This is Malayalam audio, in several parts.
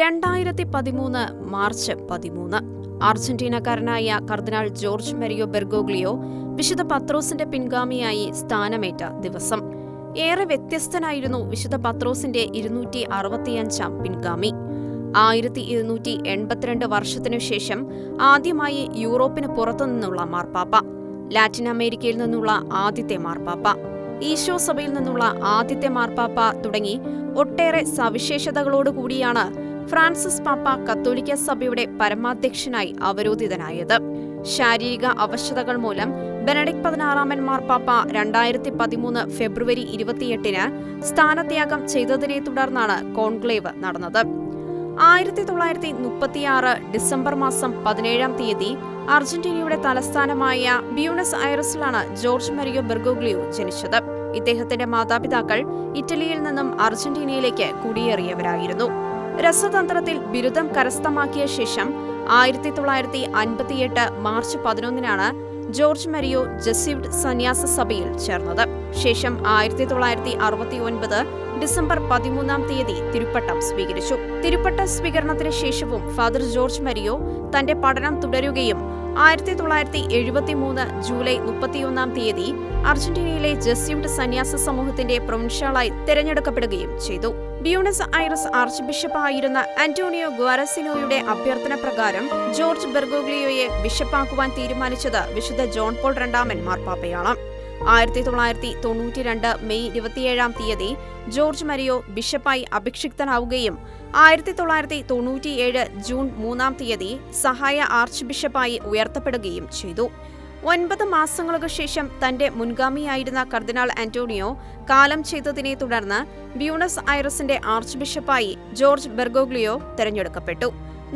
രണ്ടായിരത്തി പതിമൂന്ന് മാർച്ച് പതിമൂന്ന്. അർജന്റീനക്കാരനായ കർദിനാൾ ജോർജ് മെരിയോ ബെർഗോഗ്ലിയോ വിശുദ്ധ പത്രോസിന്റെ പിൻഗാമിയായി സ്ഥാനമേറ്റ ദിവസം. ഏറെ വ്യത്യസ്തനായിരുന്നു വിശുദ്ധ പത്രോസിന്റെ ഇരുന്നൂറ്റി അറുപത്തിയഞ്ചാം പിൻഗാമി. ആയിരത്തി ഇരുന്നൂറ്റി എൺപത്തിരണ്ട് വർഷത്തിനു ശേഷം ആദ്യമായി യൂറോപ്പിന് പുറത്തുനിന്നുള്ള മാർപ്പാപ്പ ലാറ്റിൻ അമേരിക്കയിൽ നിന്നുള്ള ആദ്യത്തെ മാർപ്പാപ്പ ഈശോ സഭയിൽ നിന്നുള്ള ആദ്യത്തെ മാർപ്പാപ്പ തുടങ്ങി ഒട്ടേറെ സവിശേഷതകളോടുകൂടിയാണ് ഫ്രാൻസിസ് പാപ്പ കത്തോലിക്ക സഭയുടെ പരമാധ്യക്ഷനായി അവരോധിതനായത്. ശാരീരിക അവശതകൾ മൂലം ബെനഡിക് പതിനാറാമൻ മാർപ്പാപ്പ രണ്ടായിരത്തി പതിമൂന്ന് ഫെബ്രുവരി ഇരുപത്തിയെട്ടിന് സ്ഥാനത്യാഗം ചെയ്തതിനെ തുടർന്നാണ് കോൺക്ലേവ് നടന്നത്. ആയിരത്തി തൊള്ളായിരത്തി മുപ്പത്തിയാറ് ഡിസംബർ മാസം പതിനേഴാം തീയതി അർജന്റീനയുടെ തലസ്ഥാനമായ ബ്യൂണസ് ഐറസിലാണ് ജോർജ് മരിയോ ബെർഗോഗ്ലിയോ ജനിച്ചത്. ഇദ്ദേഹത്തിന്റെ മാതാപിതാക്കൾ ഇറ്റലിയിൽ നിന്നും അർജന്റീനയിലേക്ക് കുടിയേറിയവരായിരുന്നു. രസതന്ത്രത്തിൽ ബിരുദം കരസ്ഥമാക്കിയ ശേഷം ആയിരത്തി തൊള്ളായിരത്തി അൻപത്തിയെട്ട് മാർച്ച് പതിനൊന്നിനാണ് ജോർജ് മരിയോ ജസ്യൂട്ട് സന്യാസ സഭയിൽ ചേർന്നത്. ശേഷം ആയിരത്തി തൊള്ളായിരത്തി അറുപത്തി ഒൻപത് ഡിസംബർ പതിമൂന്നാം തീയതി തിരുപ്പട്ടം സ്വീകരിച്ചു. തിരുപ്പട്ട സ്വീകരണത്തിന് ശേഷവും ഫാദർ ജോർജ് മരിയോ തന്റെ പഠനം തുടരുകയും ആയിരത്തി തൊള്ളായിരത്തി എഴുപത്തി മൂന്ന് ജൂലൈ മുപ്പത്തിയൊന്നാം തീയതി അർജന്റീനയിലെ ജസ്യൂട്ട് സന്യാസ സമൂഹത്തിന്റെ പ്രൊവിൻഷ്യാളായി തെരഞ്ഞെടുക്കപ്പെടുകയും ചെയ്തു. ബ്യൂണസ് ഐറസ് ആർച്ച് ബിഷപ്പായിരുന്ന ആന്റോണിയോ ഗ്വാരസിനോയുടെ അഭ്യർത്ഥന പ്രകാരം ജോർജ് ബെർഗോഗ്ലിയോയെ ബിഷപ്പാക്കുവാൻ തീരുമാനിച്ചത് വിശുദ്ധ ജോൺ പോൾ രണ്ടാമൻ മാർപ്പാപ്പയാണ്. ആയിരത്തി തൊള്ളായിരത്തി തൊണ്ണൂറ്റിരണ്ട് മെയ് ഇരുപത്തിയേഴാം തീയതി ജോർജ് മരിയോ ബിഷപ്പായി അഭിഷിക്തനാവുകയും ആയിരത്തി തൊള്ളായിരത്തി തൊണ്ണൂറ്റിയേഴ് ജൂൺ മൂന്നാം തീയതി സഹായ ആർച്ച് ബിഷപ്പായി ഉയർത്തപ്പെടുകയും ചെയ്തു. ഒൻപത് മാസങ്ങൾക്ക് ശേഷം തന്റെ മുൻഗാമിയായിരുന്ന കർദിനാൾ ആന്റോണിയോ കാലം ചെയ്തതിനെ തുടർന്ന് ബ്യൂണസ് ഐറസിന്റെ ആർച്ച് ബിഷപ്പായി ജോർജ് ബെർഗോഗ്ലിയോ തെരഞ്ഞെടുക്കപ്പെട്ടു.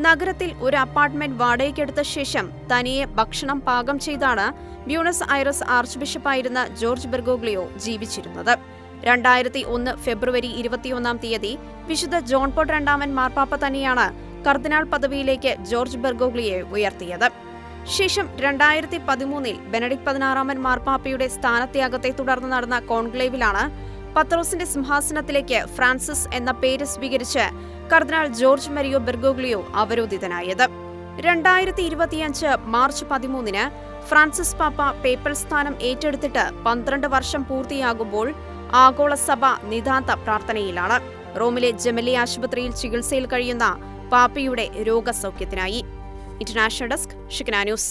നഗരത്തിൽ ഒരു അപ്പാർട്ട്മെന്റ് വാടകയ്ക്കെടുത്ത ശേഷം തനിയെ ഭക്ഷണം പാകം ചെയ്താണ് ബ്യൂണസ് ഐറസ് ആർച്ച് ബിഷപ്പായിരുന്ന ജോർജ് ബെർഗോഗ്ലിയോ ജീവിച്ചിരുന്നത്. രണ്ടായിരത്തി ഒന്ന് ഫെബ്രുവരി ഇരുപത്തിയൊന്നാം തീയതി വിശുദ്ധ ജോൺ പോൾ രണ്ടാമൻ മാർപ്പാപ്പ തന്നെയാണ് കർദിനാൾ പദവിയിലേക്ക് ജോർജ് ബെർഗോഗ്ലിയെ ഉയർത്തിയത്. ശേഷം രണ്ടായിരത്തി പതിമൂന്നിൽ ബെനഡിക് പതിനാറാമൻ മാർപ്പാപ്പയുടെ സ്ഥാനത്യാഗത്തെ തുടർന്ന് നടന്ന കോൺക്ലേവിലാണ് പത്രോസിന്റെ സിംഹാസനത്തിലേക്ക് ഫ്രാൻസിസ് എന്ന പേര് സ്വീകരിച്ച് കർദിനാൾ ജോർജ് മെരിയോ ബെർഗോഗ്ലിയോ അവരോധിതനായത്. രണ്ടായിരത്തി ഇരുപത്തിയഞ്ച് മാർച്ച് പതിമൂന്നിന് ഫ്രാൻസിസ് പാപ്പ പേപ്പൽ സ്ഥാനം ഏറ്റെടുത്തിട്ട് പന്ത്രണ്ട് വർഷം പൂർത്തിയാകുമ്പോൾ ആഗോള സഭ നിതാന്ത പ്രാർത്ഥനയിലാണ്. റോമിലെ ജമലി ആശുപത്രിയിൽ ചികിത്സയിൽ കഴിയുന്ന പാപ്പയുടെ രോഗസൗഖ്യത്തിനായി. ಇಂಟರ್ನ್ಯಾಷನಲ್ ಡೆಸ್ಕ್ ಶಿಕನಾ ನ್ಯೂಸ್